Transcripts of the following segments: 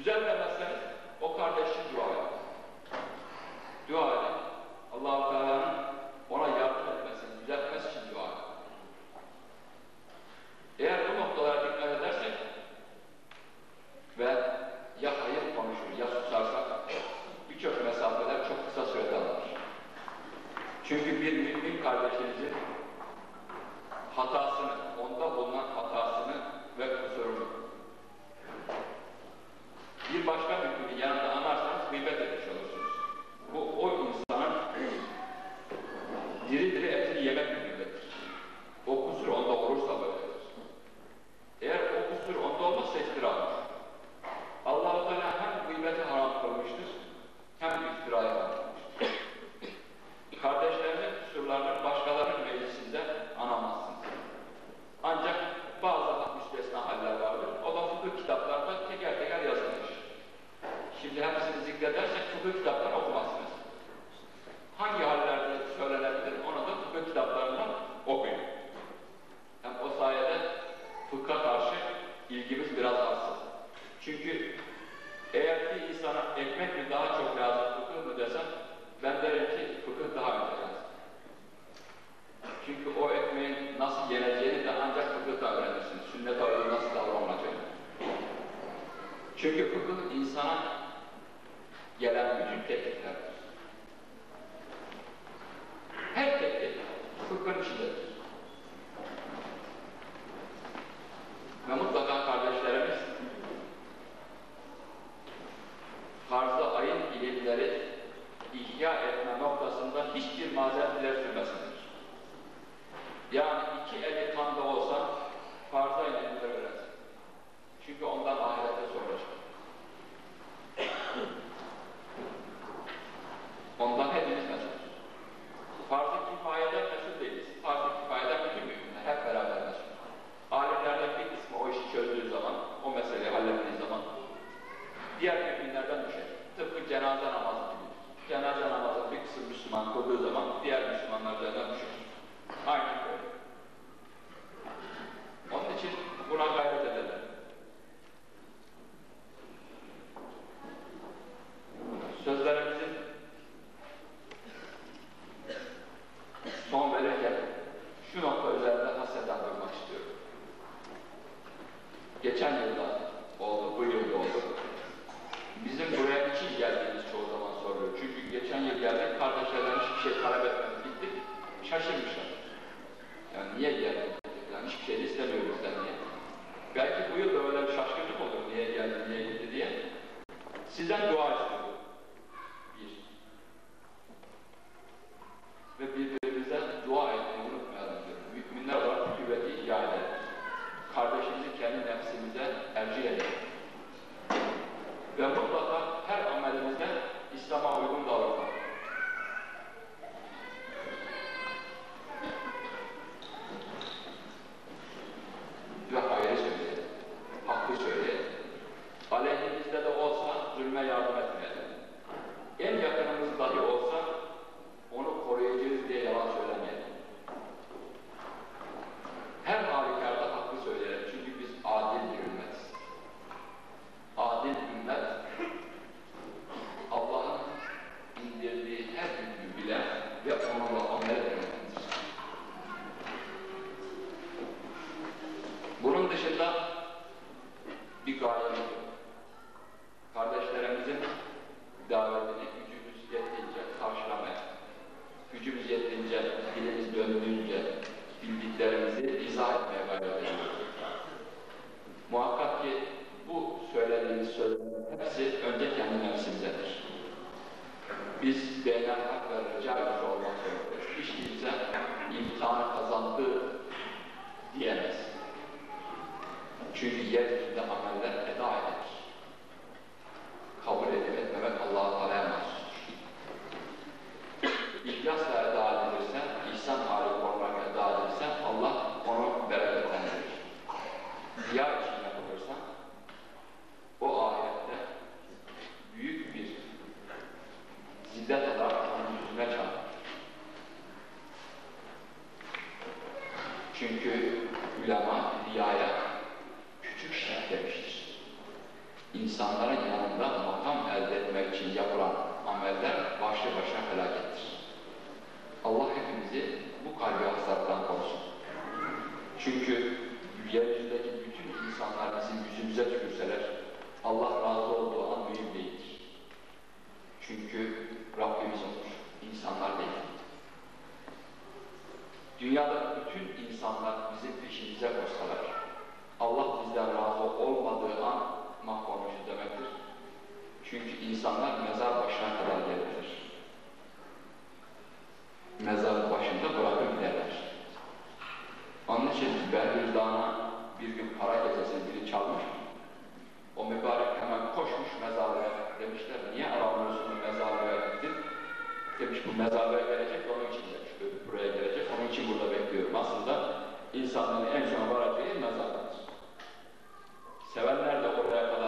Düzeltemezseniz o kardeşin dua edin. Dua edin. Allah-u Teala'nın ona yardım etmesini, düzeltmesi için dua edin. Eğer bu noktalara dikkat edersek ve ya hayır konuşur ya susarsak birçok mesafeler çok kısa sürede alınır. Çünkü bir mümin kardeşinizin hatasını, onda bulunan hatasını ve kusurunu bir başka hükmü yanında Şimdi hepsini zikredersek fıkıh kitaplarını okumazsınız. Hangi hallerde söylenebilir ona da fıkıh kitaplarını okuyun. Hem o sayede fıkha karşı ilgimiz biraz artsın. Çünkü eğer bir insana ekmek mi daha çok lazım, fıkıh mı desen ben derim ki fıkıh daha önce lazım. Çünkü o ekmeğin nasıl yeneceğini de ancak fıkıhta öğrenirsiniz. Sünnet orada nasıl davranılacağını. Çünkü fıkıh insana il y a l'âme du capital. aleyhinizde de olsa zulme yardım etmeyin. sözlerinin hepsi önce kendi nefsimdedir. Biz beğenen hak ve rica edici olmak zorundayız. Hiç kimse imtihanı kazandı diyemez. Çünkü yeryüzünde ameller eda edilir. şiddet olarak onun yüzüne çarptı. Çünkü ulema riyaya küçük şirk demiştir. İnsanların yanında makam elde etmek için yapılan ameller başlı başına felakettir. Allah hepimizi bu kalbi hasardan korusun. Çünkü yeryüzündeki bütün insanlar bizim yüzümüze tükürseler, Allah razı olsun çünkü Rabbimiz olur, insanlar değil. Dünyada bütün insanlar bizim peşimize koşsalar, Allah bizden razı olmadığı an mahvolmuşuz demektir. Çünkü insanlar mezar başına kadar gelirler. Mezar başında bırakıp giderler. Onun için Behlül Dağı'na bir gün para kesesini biri çalmış. O mübarek hemen koşmuş mezarlığa. Demişler niye aramıyorsun mezarlığa gittin? Demiş bu mezarlığa gelecek onun için demiş. Buraya gelecek onun için burada bekliyorum. Aslında insanların en son varacağı mezarlıktır. Sevenler de oraya kadar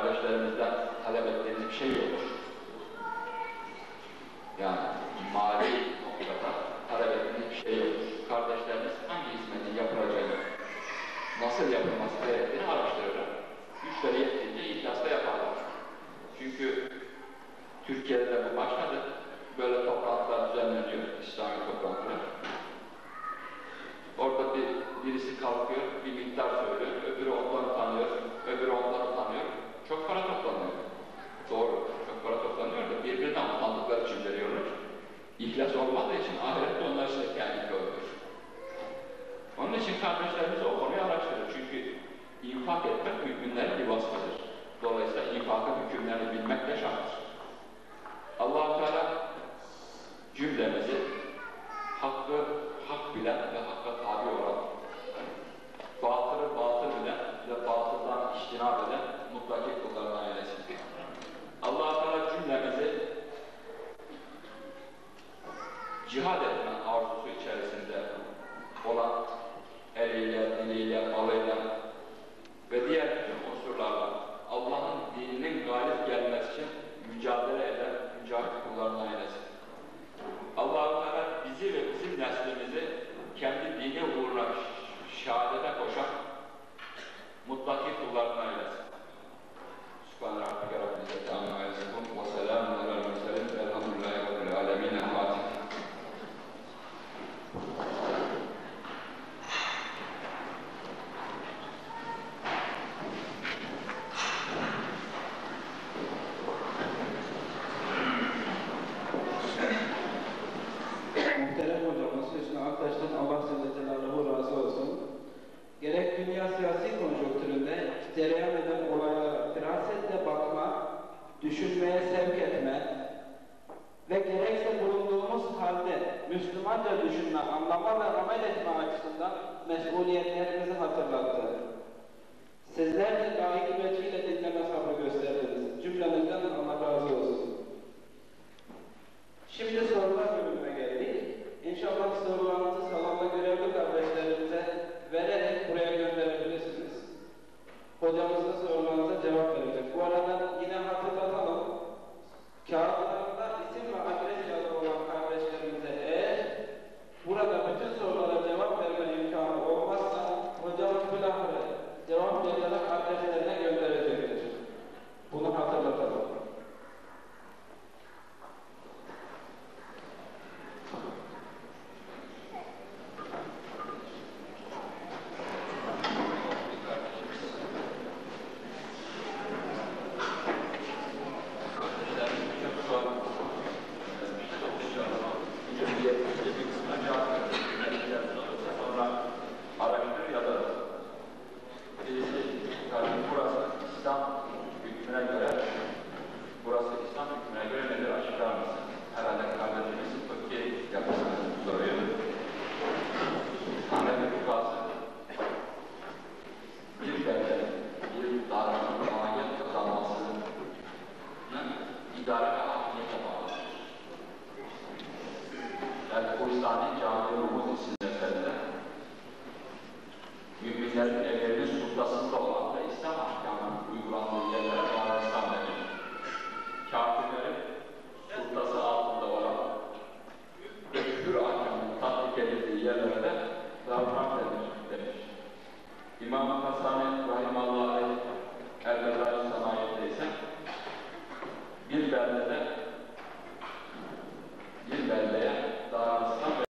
Kardeşlerimizden talep ettiğimiz bir şey yoktur. Yani mali noktada talep ettiğimiz bir şey yoktur. Kardeşlerimiz hangi hizmetin yapılacağını, nasıl yapılması gerektiğini araştırırlar. Güçleri yettiğince ihlasla yaparlar. Çünkü Türkiye'de de bu başladı. Böyle toplantılar düzenleniyor, İslami toplantılar. mütləqa hökmləri bilməklə şahdır. Ve gerekse bulunduğumuz halde Müslümanca düşünme, anlama ve amel etme açısından mesuliyetlerimizi hatırlattı. Sizler de layık vecihle dinleme sabrı gösterdiniz. Cümlemizden Allah razı olsun. Şimdi sorular bölümüne geldik. İnşallah sorularınızı